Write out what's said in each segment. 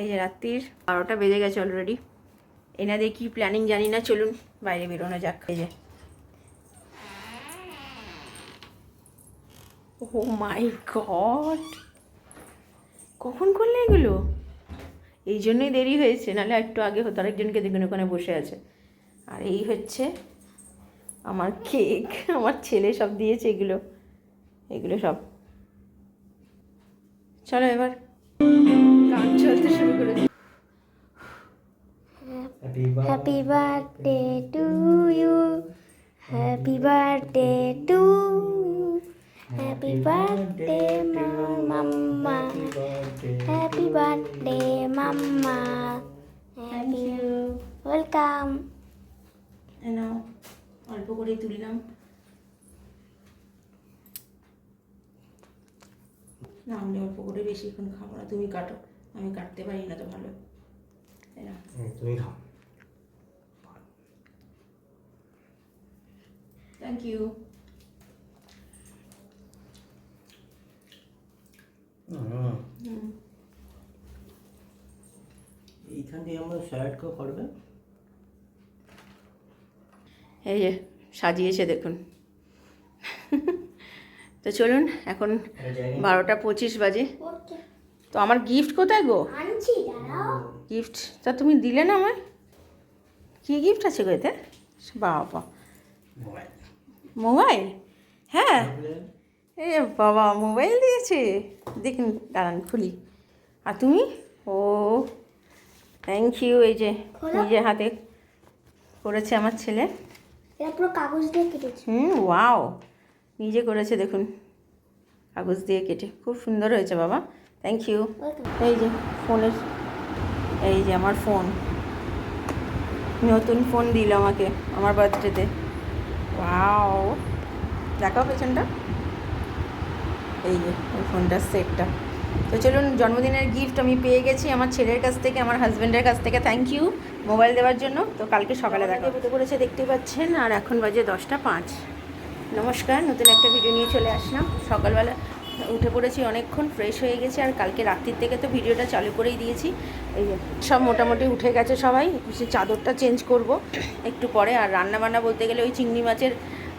এই যে রাত্রির বারোটা বেজে গেছে অলরেডি এনাদের কি প্ল্যানিং জানি না, চলুন বাইরে বেরোনো যাক। এই যে। ও মাই গড কখন করলে এগুলো? এই জন্যই দেরি হয়েছে, নাহলে একটু আগে হতো, আরেকজনকে দেখুন, ওখানে বসে আছে। আর এই হচ্ছে আমার কেক আমার ছেলে সব দিয়েছে এগুলো। এগুলো সব। চলো এবার। গান চলতে শুরু করে দিই। Happy birthday to you. Happy birthday to you. Happy birthday, mama. Happy birthday, mama. Happy welcome. এই নাও অল্প করেই তুললাম না আমি অল্প করে বেশিক্ষণ খাব না তুমি কাটো আমি কাটতে পারি না তো ভালো। তুমি খাও। থ্যাংক ইউ এইখান দিয়ে আমরা স্যালাড কেউ করবে? এই যে সাজিয়েছে দেখুন। তো চলুন এখন বারোটা পঁচিশ বাজে। তো আমার গিফট কোথায় গো? আনছি গিফট তা তুমি দিলে না আমায়? কী গিফট আছে গো এতে? বাবা। মোবাইল। মোবাইল? হ্যাঁ। এ বাবা মোবাইল দিয়েছে। দেখুন দাঁড়ান খুলি। আর তুমি? ও থ্যাংক ইউ এই যে নিজের হাতে করেছে আমার ছেলে। পুরো কাগজ দিয়ে কেটেছি। হুম ওয়াও নিজে করেছে দেখুন। কাগজ দিয়ে কেটে। খুব সুন্দর হয়েছে বাবা। থ্যাংক ইউ এই যে ফোনের এই যে আমার ফোন। নতুন ফোন দিল আমাকে আমার বার্থডেতে। ওয়াও দেখাও পেছনটা। এই যে ওই ফোনটার সেটটা। তো চলুন জন্মদিনের গিফট আমি পেয়ে গেছি আমার ছেলের কাছ থেকে আমার হাজব্যান্ডের কাছ থেকে। থ্যাংক ইউ মোবাইল দেওয়ার জন্য। তো কালকে সকালে দেখা হতে করেছে দেখতে পাচ্ছেন। আর এখন বাজে দশটা পাঁচ। নমস্কার নতুন একটা ভিডিও নিয়ে চলে আসলাম। সকালবেলা উঠে পড়েছি অনেকক্ষণ ফ্রেশ হয়ে গেছে। আর কালকে রাত্রির থেকে তো ভিডিওটা চালু করেই দিয়েছি। এই সব মোটামুটি উঠে গেছে সবাই, সে চাদরটা চেঞ্জ করব একটু পরে। আর রান্না বান্না বলতে গেলে ওই চিংড়ি মাছের,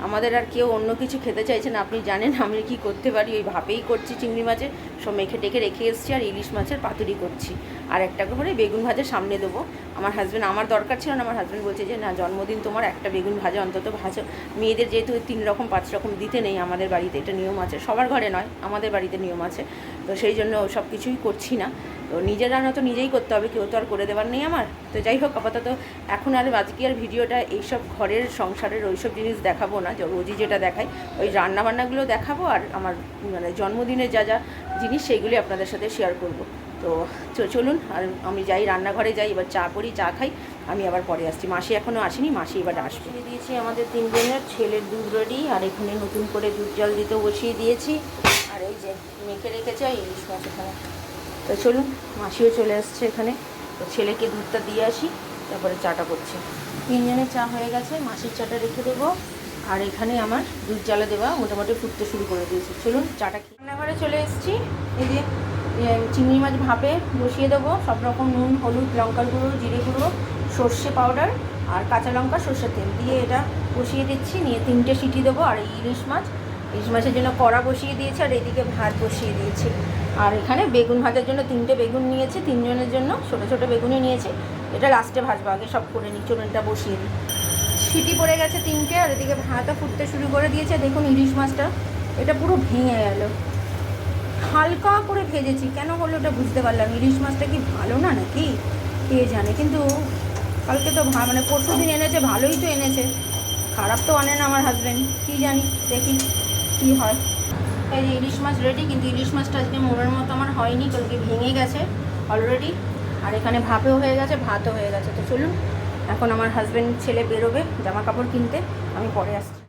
আমাদের আর কেউ অন্য কিছু খেতে চাইছে না। আপনি জানেন আমি কি করতে পারি, ওই ভাবেই করছি চিংড়ি মাছের। সব মেখে টেখে রেখে এসছি আর ইলিশ মাছের পাতুরি করছি। আর একটা করে বেগুন ভাজা সামনে দেবো। আমার হাজব্যান্ড আমার দরকার ছিল না, আমার হাজব্যান্ড বলছে যে, না, জন্মদিন তোমার একটা বেগুন ভাজা, অন্তত ভাজো। মেয়েদের যেহেতু তিন রকম, পাঁচ রকম দিতে নেই, আমাদের বাড়িতে এটা নিয়ম আছে। সবার ঘরে নয়, আমাদের বাড়িতে নিয়ম আছে। তো সেই জন্য সব কিছুই করছি না। তো নিজের রান্না তো নিজেই করতে হবে, কেউ তো আর করে দেওয়ার নেই আমার। তো যাই হোক, আপাতত এখন আর আজকে আর ভিডিওটা এইসব ঘরের সংসারের ওইসব জিনিস দেখাবো না। রোজই যেটা দেখাই, ওই রান্না বান্নাগুলো দেখাবো আর আমার মানে জন্মদিনের যা যা জিনিস, সেইগুলি আপনাদের সাথে শেয়ার করব। তো চলুন আর আমি যাই রান্নাঘরে যাই এবার চা করি চা খাই আমি আবার পরে আসছি। মাসি এখনও আসেনি মাসি এবার আসবে। দিয়ে দিয়েছি আমাদের তিনজনের ছেলের দুধ রেডি আর এখানে নতুন করে দুধ জল দিতে বসিয়ে দিয়েছি। আর এই যে মেখে রেখেছে ইলিশ মাছ এখানে। তো চলুন মাসিও চলে আসছে এখানে। তো ছেলেকে দুধটা দিয়ে আসি তারপরে চাটা করছি। তিনজনের চা হয়ে গেছে মাসির চাটা রেখে দেবো। আর এখানে আমার দুধ জ্বালা দেওয়া মোটামুটি ফুটতে শুরু করে দিয়েছি। চলুন চাটা খেয়ে রান্নাঘরে চলে এসেছি। এই যে চিংড়ি মাছ ভাপে বসিয়ে দেবো। সব রকম নুন, হলুদ, লঙ্কার গুঁড়ো, জিরে গুঁড়ো, সর্ষে পাউডার আর কাঁচা লঙ্কা, সর্ষের তেল দিয়ে এটা বসিয়ে দিচ্ছি। নিয়ে তিনটে সিটি দেবো আর ইলিশ মাছ। ইলিশ মাছের জন্য কড়া বসিয়ে দিয়েছি আর এদিকে ভাত বসিয়ে দিয়েছি। আর এখানে বেগুন ভাজার জন্য তিনটে বেগুন নিয়েছি, তিনজনের জন্য ছোটো ছোটো বেগুনই নিয়েছি। এটা লাস্টে ভাজবো, আগে সব করে নিই চলুন এটা বসিয়ে দিই। সিটি পড়ে গেছে তিনটে আর এদিকে ভাতও ফুটতে শুরু করে দিয়েছে। দেখুন ইলিশ মাছটা, এটা পুরো ভেঙে গেল। হালকা করে ভেজেছি। কেন হলো ওটা বুঝতে পারলাম ইলিশ মাছটা কি ভালো না নাকি? কে জানে। কিন্তু কালকে তো মানে পরশু দিন এনেছে, ভালোই তো এনেছে। খারাপ তো আনে না আমার হাজব্যান্ড কী জানি, দেখি কী হয়। এই যে ইলিশ মাছ রেডি কিন্তু ইলিশ মাছটা আজকে মনের মতো আমার হয়নি। কালকে ভেঙে গেছে অলরেডি আর এখানে ভাপেও হয়ে গেছে, ভাতও হয়ে গেছে। তো চলুন, এখন আমার হাজব্যান্ড ছেলে বেরোবে জামা কাপড় কিনতে। আমি পরে আসছি।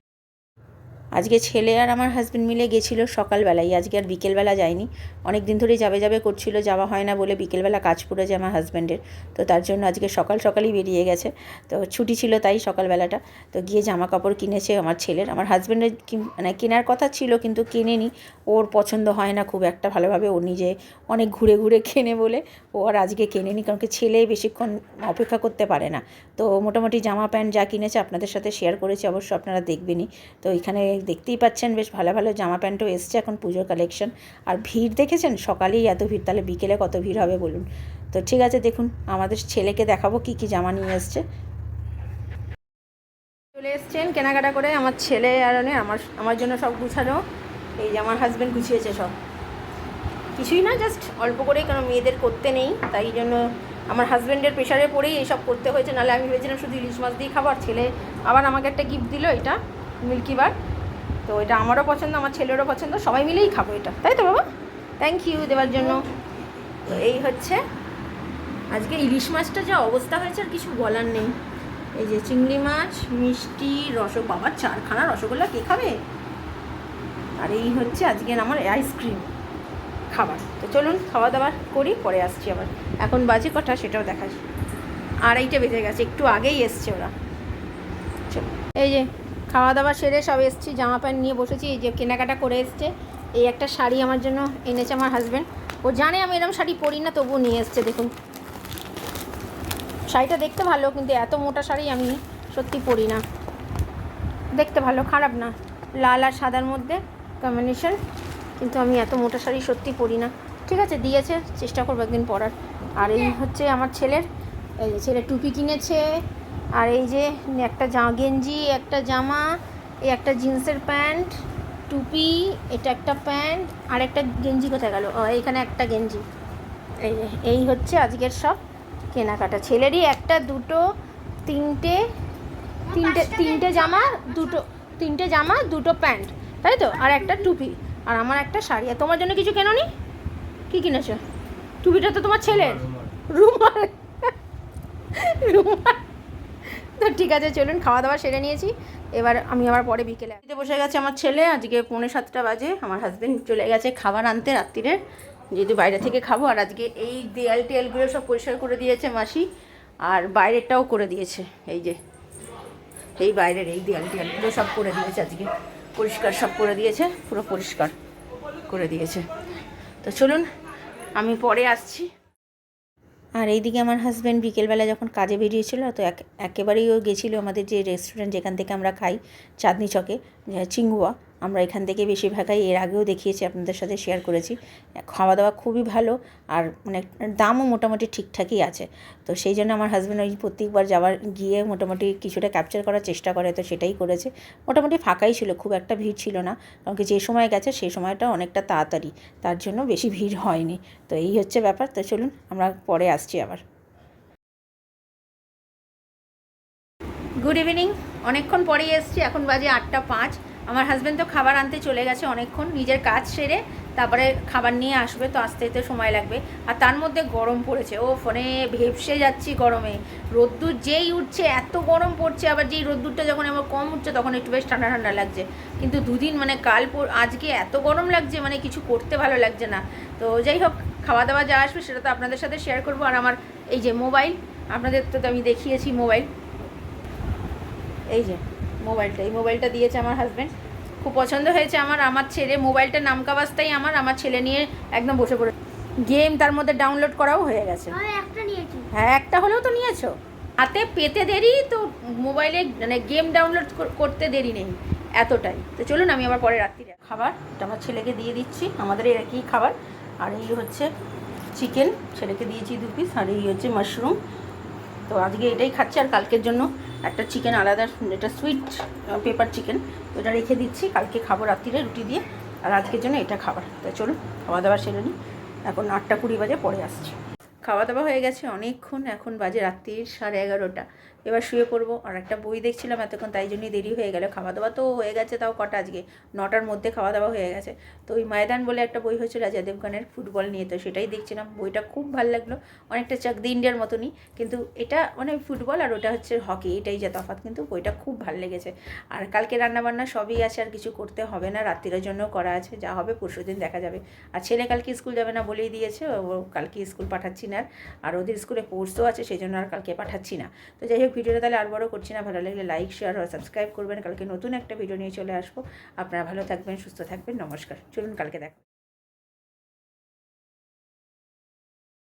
আজকে ছেলে আর আমার হাজব্যান্ড মিলে গেছিল সকালবেলায়, আজকে আর বিকেলবেলা যায়নি অনেক দিন ধরেই যাবে যাবে করছিল, যাওয়া হয় না বলে বিকেলবেলা কাজ পড়ে যায় আমার হাজব্যান্ডের তো তার জন্য আজকে সকাল সকালই বেরিয়ে গেছে। তো ছুটি ছিল তাই সকালবেলাটা। তো গিয়ে জামা কাপড় কিনেছে আমার ছেলের। আমার হাজব্যান্ডের মানে কেনার কথা ছিল কিন্তু কেনেনি। ওর পছন্দ হয় না খুব একটা ভালোভাবে। ও নিজে অনেক ঘুরে ঘুরে কেনে বলে ও আর আজকে কেনেনি। কারণ কি ছেলে বেশিক্ষণ অপেক্ষা করতে পারে না। তো মোটামুটি জামা প্যান্ট যা কিনেছে আপনাদের সাথে শেয়ার করেছি, অবশ্য আপনারা দেখবেনই। তো এখানে দেখতেই পাচ্ছেন, বেশ ভালো ভালো জামা প্যান্টও এসছে এখন পুজোর কালেকশন আর ভিড় দেখেছেন? সকালেই এত ভিড়, তাহলে বিকেলে কত ভিড় হবে বলুন? তো ঠিক আছে, দেখুন, আমাদের ছেলেকে দেখাবো কি কি জামা নিয়ে এসছে। চলে এসছেন কেনাকাটা করে আমার ছেলে আর আমার আমার জন্য সব গুছানো। এই যে আমার হাজব্যান্ড গুছিয়েছে সব। কিছুই না জাস্ট অল্প করেই, কারণ মেয়েদের করতে নেই, তাই জন্য আমার হাজব্যান্ডের প্রেশারে পড়েই এসব করতে হয়েছে। নাহলে আমি ভেবেছিলাম শুধু ইলিশ মাছ দিয়ে খাবার ছেলে আবার আমাকে একটা গিফট দিল এটা মিল্কি বার তো এটা আমারও পছন্দ, আমার ছেলেরও পছন্দ, সবাই মিলেই খাব এটা। তাই তো বাবা? থ্যাংক ইউ দেওয়ার জন্য। তো এই হচ্ছে আজকে ইলিশ মাছটা যা অবস্থা হয়েছে আর কিছু বলার নেই। এই যে চিংড়ি মাছ, মিষ্টি রস বাবার চারখানা রসগোল্লা কে খাবে? আর এই হচ্ছে আজকের আমার আইসক্রিম খাবার। তো চলুন খাওয়া দাওয়া করি, পরে আসছি আবার। এখন বাজে কটা, সেটাও দেখাই। আড়াইটে বেজে গেছে, একটু আগেই এসছে ওরা। চলো এই যে খাওয়া দাওয়া সেরে সব এসছি জামা প্যান্ট নিয়ে বসেছি এই যে কেনাকাটা করে এসছে। এই একটা শাড়ি আমার জন্য এনেছে আমার হাজব্যান্ড ও জানে আমি এরকম শাড়ি পরি না তবুও নিয়ে এসছে দেখুন। শাড়িটা দেখতে ভালো কিন্তু এত মোটা শাড়ি আমি সত্যি পরি না। দেখতে ভালো খারাপ না। লাল আর সাদার মধ্যে কম্বিনেশন কিন্তু আমি এত মোটা শাড়ি সত্যি পরি না। ঠিক আছে দিয়েছে চেষ্টা করব একদিন পরার। আর এই হচ্ছে আমার ছেলের এই যে ছেলে টুপি কিনেছে আর এই যে একটা জা গেঞ্জি একটা জামা এই একটা জিন্সের প্যান্ট টুপি এটা একটা প্যান্ট আর একটা গেঞ্জি কোথায় গেল? ও এইখানে একটা গেঞ্জি। এই যে এই হচ্ছে আজকের সব কেনাকাটা। ছেলেরই একটা দুটো তিনটে তিনটে তিনটে জামা দুটো তিনটে জামা দুটো প্যান্ট তাই তো? আর একটা টুপি আর আমার একটা শাড়ি। আর তোমার জন্য কিছু কেননি? কি কিনেছো? টুপিটা তো তোমার ছেলের। রুমাল। রুমাল। তো ঠিক আছে, চলুন খাওয়া দাওয়া সেরে নিয়েছি। এবার আমি আবার পরে বিকেলে আসতে বসে গেছে আমার ছেলে, আজকে পৌনে সাতটা বাজে, আমার হাজবেন্ড চলে গেছে খাবার আনতে রাত্রিরে। যেহেতু বাইরে থেকে খাব, আর আজকে এই দেয়াল টেয়ালগুলো সব পরিষ্কার করে দিয়েছে মাসি, আর বাইরেরটাও করে দিয়েছে, এই যে। এই বাইরের এই দেয়াল টেয়ালগুলো সব করে দিয়েছে আজকে। পরিষ্কার সব করে দিয়েছে, পুরো পরিষ্কার করে দিয়েছে। তো চলুন, আমি পরে আসছি। আর এইদিকে আমার হাজব্যান্ড বিকেলবেলা যখন কাজে বেরিয়েছিল, তো এক, একেবারেই ও গেছিল আমাদের যে রেস্টুরেন্ট যেখান থেকে আমরা খাই, চাঁদনি চকে যে চিংহুয়া আমরা এখান থেকে বেশিরভাগই এর আগেও দেখিয়েছি, আপনাদের সাথে শেয়ার করেছি। খাওয়া দাওয়া খুবই ভালো আর মানে দামও মোটামুটি ঠিকঠাকই আছে। তো সেই জন্য আমার হাজব্যান্ড ওই প্রত্যেকবার যাওয়ার গিয়ে মোটামুটি কিছুটা ক্যাপচার করার চেষ্টা করে, তো সেটাই করেছে। মোটামুটি ফাঁকাই ছিল, খুব একটা ভিড় ছিল না। কারণ যে সময় গেছে সেই সময়টা অনেকটা তাড়াতাড়ি। তার জন্য বেশি ভিড় হয়নি। তো এই হচ্ছে ব্যাপার। তো চলুন, আমরা পরে আসছি আবার। গুড ইভিনিং অনেকক্ষণ পরেই এসছি। এখন বাজে আটটা পাঁচ। আমার হাজব্যান্ড তো খাবার আনতে চলে গেছে অনেকক্ষণ, নিজের কাজ সেরে তারপরে খাবার নিয়ে আসবে, তো আসতে যেতে সময় লাগবে। আর তার মধ্যে গরম পড়েছে ও ফোনে ভেপসে যাচ্ছি গরমে। রোদ্দুর যেই উঠছে, এত গরম পড়ছে, আবার যেই রোদ্দুরটা যখন আমার কম উঠছে, তখন একটু বেশ ঠান্ডা ঠান্ডা লাগছে। কিন্তু দুদিন মানে কাল আজকে এত গরম লাগছে মানে কিছু করতে ভালো লাগছে না। তো যাই হোক খাওয়া দাওয়া যা আসবে, সেটা তো আপনাদের সাথে শেয়ার করব। আর আমার এই যে মোবাইল আপনাদের তো আমি দেখিয়েছি মোবাইল এই যে। মোবাইলটা এই মোবাইলটা দিয়েছে আমার হাজব্যান্ড খুব পছন্দ হয়েছে আমার আমার ছেলে মোবাইলটার নামকাবাস্তাই আমার আমার ছেলে নিয়ে একদম বসে পড়ে। গেম তার মধ্যে ডাউনলোড করাও হয়ে গেছে। হ্যাঁ একটা হলেও তো নিয়েছো। হাতে পেতে দেরি তো মোবাইলে মানে গেম ডাউনলোড করতে দেরি নেই এতটাই। তো চলুন আমি আবার পরে রাত্রিরে খাবার এটা আমার ছেলেকে দিয়ে দিচ্ছি আমাদের এর একই খাবার। আর এই হচ্ছে চিকেন ছেলেকে দিয়েছি দু পিস আর এই হচ্ছে মাশরুম তো আজকে এটাই খাচ্ছি আর কালকের জন্য একটা চিকেন আলাদা, এটা সুইট পেপার চিকেন ওটা রেখে দিচ্ছি। কালকে খাব রাত্রিরে রুটি দিয়ে, আর আজকের জন্য এটা খাবার। তাই চলুন খাওয়া দাওয়া সেরে নিই। এখন আটটা কুড়ি বাজে, পরে আসছি। খাওয়া দাওয়া হয়ে গেছে অনেকক্ষণ, এখন বাজে রাত্রির সাড়ে এগারোটা। এবার শুয়ে পড়ব। আর একটা বই দেখছিলাম এতক্ষণ, তাই জন্যই দেরি হয়ে গেল। খাওয়া দাওয়া তো হয়ে গেছে তাও কটা আজকে। নটার মধ্যে খাওয়া দাওয়া হয়ে গেছে। তো ওই ময়দান বলে একটা বই হয়েছিল রাজা দেবগানের ফুটবল নিয়ে, তো সেটাই দেখছিলাম। বইটা খুব ভালো লাগল। অনেকটা চাকদি ইন্ডিয়ার মতনই। কিন্তু এটা মানে ফুটবল আর ওটা হচ্ছে হকি, এটাই যে তফাৎ। কিন্তু বইটা খুব ভালো লেগেছে। আর কালকে রান্নাবান্না সবই আছে, আর কিছু করতে হবে না। রাত্রিরের জন্য করা আছে। যা হবে পরশু দিন দেখা যাবে। আর ছেলে কালকে স্কুল যাবে না বলেই দিয়েছে। ও কালকে স্কুল পাঠাচ্ছি না আর। ওদের স্কুলে কোর্সও আছে সেই জন্য আর কালকে পাঠাচ্ছি না। তো যাই হোক ভিডিওটা তাহলে আর বড় করছি না, ভালো লাগলে লাইক শেয়ার আর সাবস্ক্রাইব করবেন। কালকে নতুন একটা ভিডিও নিয়ে চলে আসব। আপনারা ভালো থাকবেন, সুস্থ থাকবেন। নমস্কার। চলুন, কালকে দেখা